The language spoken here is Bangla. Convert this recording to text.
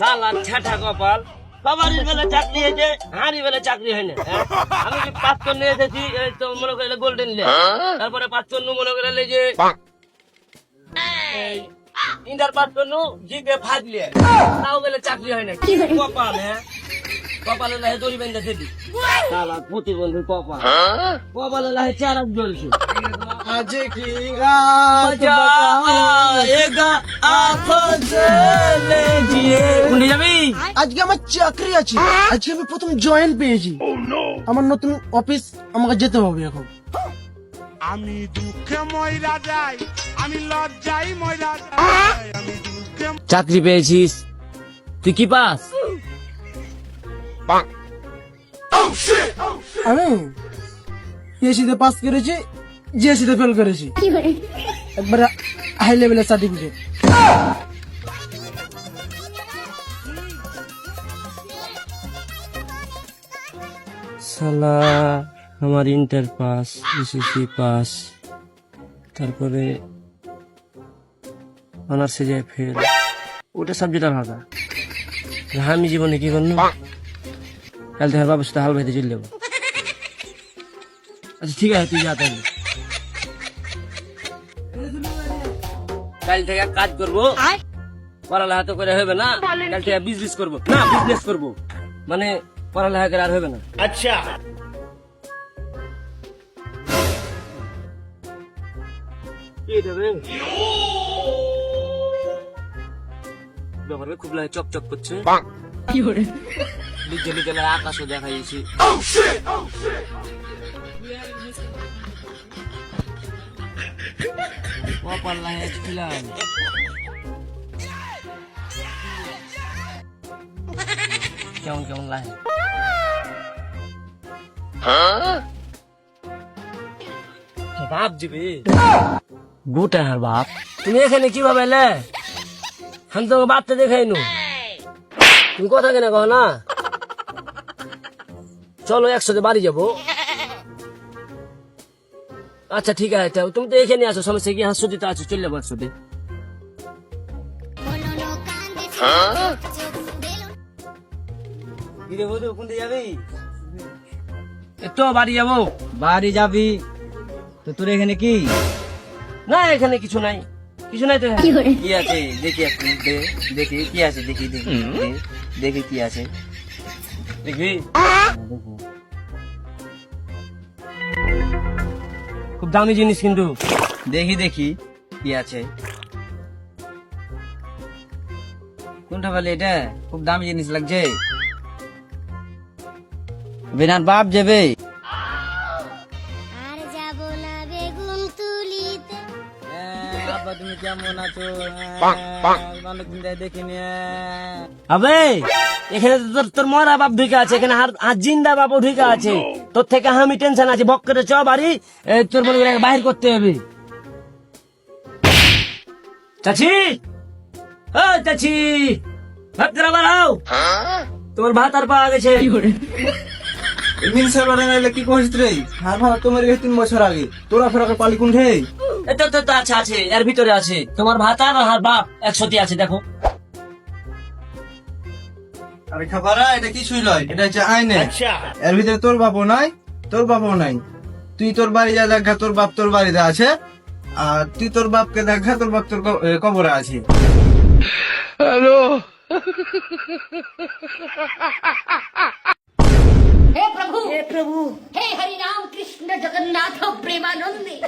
সালার ছেঁটা কপাল। বাবারির বেলা চাকরি হয়েছে হাঁড়ি বেলা চাকরি হয় হ্যাঁ? আমি যে পাঁচজন নিয়ে এসেছি তো মনে করলে গোল্ডেন লে তারপরে পাঁচজন মনে করলে যে ইন্টার পাঁচজন জিপে ফাজলে তাও বেলা চাকরি হয় কি কপাল হ্যাঁ? কপালে আজকে আমার চাকরি আছে। আজকে আমি প্রথম জয়েন পেয়েছি। আমার নতুন অফিস আমাকে যেতে হবে এখন। আমি দুঃখে ময়রা যাই আমি লজ্জাই ময়রা যাই। আমি দুঃখে চাকরি পেয়েছিস? তুই কি পাস? আমি এসিতে পাস করেছি জিএসিতে ফেল করেছি। একবারে হাই লেভেলের সার্টিফিকেট সালা আমার ইন্টার পাস এসএসসি পাস তারপরে অনার্সে যায় ফেল ওটা সাবজেক্ট আলাদা আমি জীবনে কি করব? কাল থেকে বাবার সাথে হাল ভাইতে চলে যাব। আচ্ছা ঠিক আছে তুই যা তাহলে। কাল থেকে কাজ করব। পড়ালেখা তো করে হবে না। কাল থেকে বিজনেস করব। না বিজনেস করব। মানে পড়ালেখা করে আর হবে না। আচ্ছা। কি এটা রে? ব্যাপারে খুব লাগে চকচক করছে। লিজে লিজে লাগে আকাশও দেখা যাচ্ছে কপাল লাগে ছিলাম কেমন কেমন লাগে? বাপ জিবি। গোটা হার বাপ। তুমি এখানে কীভাবে এলে? আমি তো বাপটা দেখাই নু। তুমি কথা কেন কহ না? চলো একসাথে বাড়ি যাব। আচ্ছা ঠিক আছে তা তুমি তো এখানে আছো সমস্যা কি? হাসতে তো আছো চলে যাব একসাথে। বধু যাবি? একটু বাড়ি যাব। বাড়ি যাবি? তো তোর এখানে কি? না এখানে কিছু নাই। কিছু নাই তো কি আছে? দেখি দেখি কি আছে? দেখি দেখি দেখি কি আছে। দেখবি? খুব দামি জিনিস কিন্তু। দেখি দেখি কি আছে। কোনটা বলে এটা? খুব দামি জিনিস লাগছে। বেনার বাপ যাবে। আর যাব না বেগুন তুলিতে। আব্বা তুমি কেমন আছো? অনেকদিন দেখিনি আবে এখানে তো তোর তোর মরা বাপ ঢুকে আছে এখানে আর আর জিন্দা বাপও ঢুকে আছে। তোর থেকে আমি টেনশন আছে বক করে চ বাড়ি তোর মনে করে বাহির করতে হবে। চাচি! ও চাচি! ভাত করে বাড়াও তোমার ভাত আর পাওয়া গেছে। মিনসার বারে নাইলে কি করিস রে? হ্যাঁ ভালো তোমার গেছে তিন বছর আগে। তোরা ফেরাকে পালি কোন হে তো আছে আছে এর ভিতরে আছে। তোমার ভাত আর আর বাপ একসাথে আছে দেখো। আরে খাবারা এটা কিছুই নয় এটা হচ্ছে আইনে। এর ভিতরে তোর বাপও নাই তোর বাপও নাই। তুই তোর বাড়ি যা দেখা তোর বাপ তোর বাড়িতে আছে। আর তুই তোর বাপকে দেখা তোর বাপ তোর কবরে আছে। हे હે પ્રભુ હે પ્રભુ હે હરિ રામ કૃષ્ણ જગન્નાથ પ્રેમાનંદી